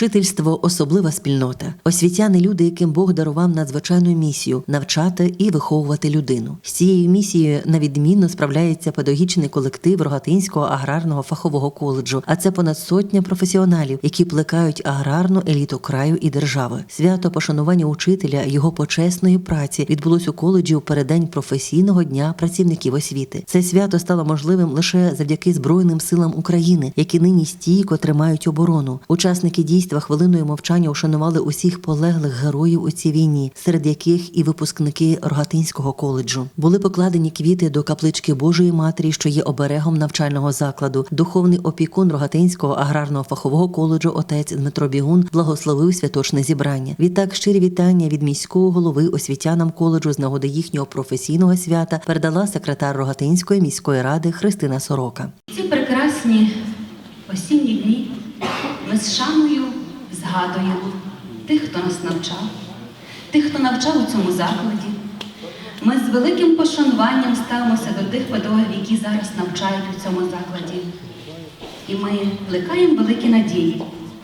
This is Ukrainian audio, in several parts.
Вчительство особлива спільнота. Освітяни люди, яким Бог дарував надзвичайну місію навчати і виховувати людину. З цією місією на відмінно справляється педагогічний колектив Рогатинського аграрного фахового коледжу. А це понад сотня професіоналів, які плекають аграрну еліту краю і держави. Свято пошанування учителя його почесної праці відбулось у коледжі у переддень професійного дня працівників освіти. Це свято стало можливим лише завдяки Збройним силам України, які нині стійко тримають оборону. Учасники дійства хвилиною мовчання ушанували усіх полеглих героїв у цій війні, серед яких і випускники Рогатинського коледжу. Були покладені квіти до каплички Божої Матері, що є оберегом навчального закладу. Духовний опікун Рогатинського аграрного фахового коледжу отець Дмитро Бігун благословив святочне зібрання. Відтак щирі вітання від міського голови освітянам коледжу з нагоди їхнього професійного свята передала секретар Рогатинської міської ради Христина Сорока. Ці прекрасні осінні дні ми з шаною згадуємо тих, хто нас навчав, тих, хто навчав у цьому закладі. Ми з великим пошануванням ставимося до тих педагогів, які зараз навчають у цьому закладі. І ми плекаємо великі надії,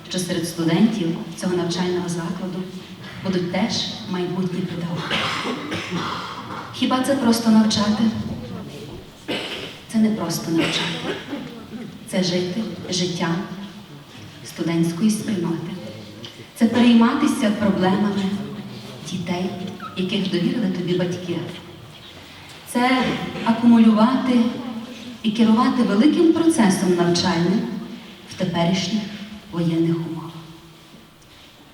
що серед студентів цього навчального закладу будуть теж майбутні педагоги. Хіба це просто навчати? Це не просто навчати, це жити життям студентської спільноти, це перейматися проблемами дітей, яких довірили тобі батьки. Це акумулювати і керувати великим процесом навчальним в теперішніх воєнних умовах.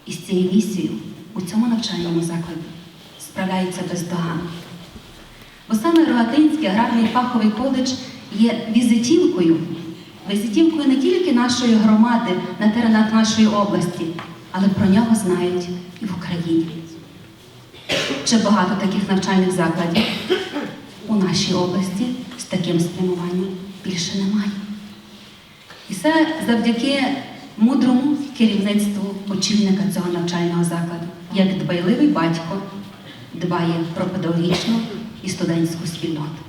І з цією місією у цьому навчальному закладі справляється бездоганно. Бо саме Рогатинський аграрний фаховий коледж є візитівкою, візитівкою не тільки нашої громади на теренах нашої області, але про нього знають і в Україні. Ще багато таких навчальних закладів у нашій області з таким спрямуванням більше немає. І це завдяки мудрому керівництву очільника цього навчального закладу, як дбайливий батько дбає про педагогічну і студентську спільноту.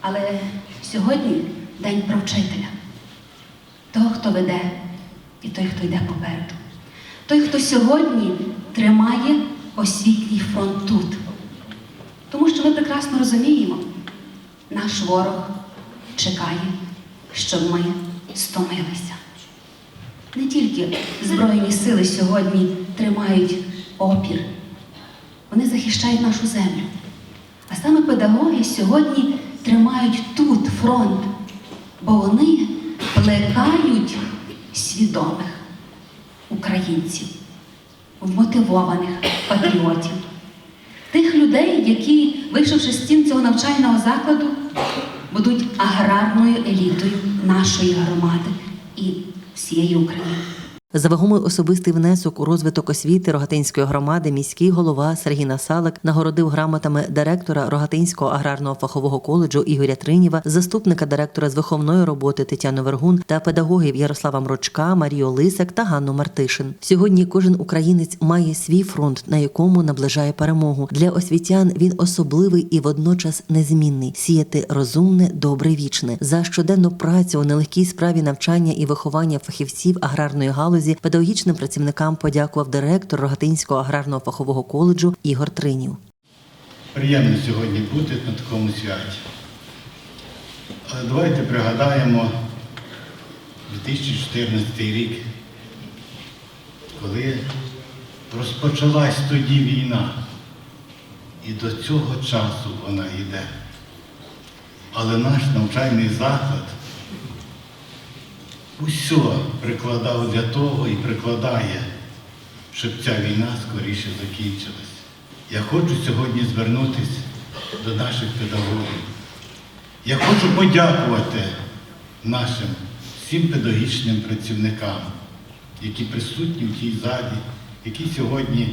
Але сьогодні день про вчителя, того, хто веде, і той, хто йде попереду. Той, хто сьогодні тримає освітній фронт тут. Тому що ми прекрасно розуміємо, наш ворог чекає, щоб ми стомилися. Не тільки Збройні сили сьогодні тримають опір, вони захищають нашу землю. А саме педагоги сьогодні тримають тут фронт, бо вони плекають свідомих українців, вмотивованих патріотів, тих людей, які, вийшовши з стін цього навчального закладу, будуть аграрною елітою нашої громади і всієї України. За вагомий особистий внесок у розвиток освіти Рогатинської громади міський голова Сергій Насалик нагородив грамотами директора Рогатинського аграрного фахового коледжу Ігоря Тринєва, заступника директора з виховної роботи Тетяну Вергун та педагогів Ярослава Мрочка, Марію Лисак та Ганну Мартишин. Сьогодні кожен українець має свій фронт, на якому наближає перемогу. Для освітян він особливий і водночас незмінний сіяти розумне, добре, вічне за щоденну працю у нелегкій справі навчання і виховання фахівців аграрної галузі педагогічним працівникам подякував директор Рогатинського аграрного фахового коледжу Ігор Тринів. Приємно сьогодні бути на такому святі. Але давайте пригадаємо 2014 рік, коли розпочалась тоді війна. І до цього часу вона йде. Але наш навчальний заклад усе прикладав для того і прикладає, щоб ця війна скоріше закінчилась. Я хочу сьогодні звернутися до наших педагогів. Я хочу подякувати нашим всім педагогічним працівникам, які присутні в цій залі, які сьогодні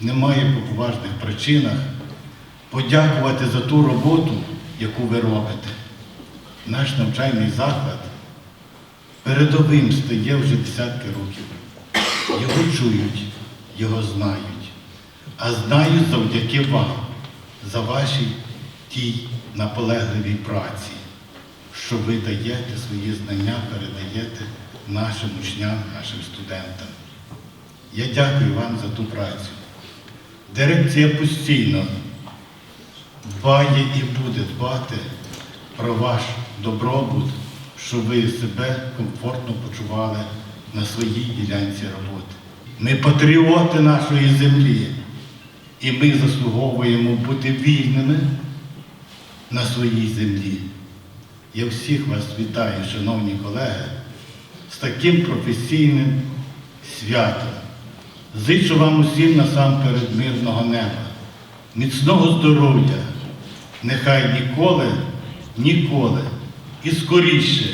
немає по поважних причинах, подякувати за ту роботу, яку ви робите. Наш навчальний заклад передовим стає вже десятки років. Його чують, його знають. А знають завдяки вам, за вашій тій наполегливій праці, що ви даєте свої знання, передаєте нашим учням, нашим студентам. Я дякую вам за ту працю. Дирекція постійно дбає і буде дбати про ваш добробут, щоб ви себе комфортно почували на своїй ділянці роботи. Ми патріоти нашої землі, і ми заслуговуємо бути вільними на своїй землі. Я всіх вас вітаю, шановні колеги, з таким професійним святом. Зичу вам усім насамперед мирного неба, міцного здоров'я. Нехай ніколи, ніколи і скоріше,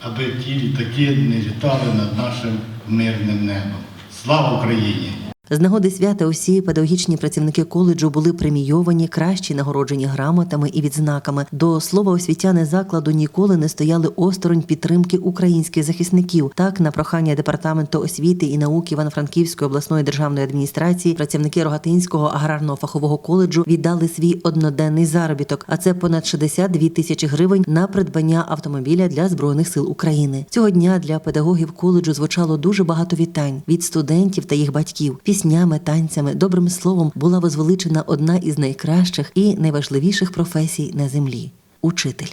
аби ті літаки не літали над нашим мирним небом. Слава Україні! З нагоди свята усі педагогічні працівники коледжу були премійовані, кращі нагороджені грамотами і відзнаками. До слова, освітяни закладу ніколи не стояли осторонь підтримки українських захисників. Так, на прохання департаменту освіти і науки Івано-Франківської обласної державної адміністрації працівники Рогатинського аграрного фахового коледжу віддали свій одноденний заробіток, а це понад 62 тисячі гривень на придбання автомобіля для збройних сил України. Цього дня для педагогів коледжу звучало дуже багато вітань від студентів та їх батьків. Піснями, танцями, добрим словом була возвеличена одна із найкращих і найважливіших професій на землі учитель.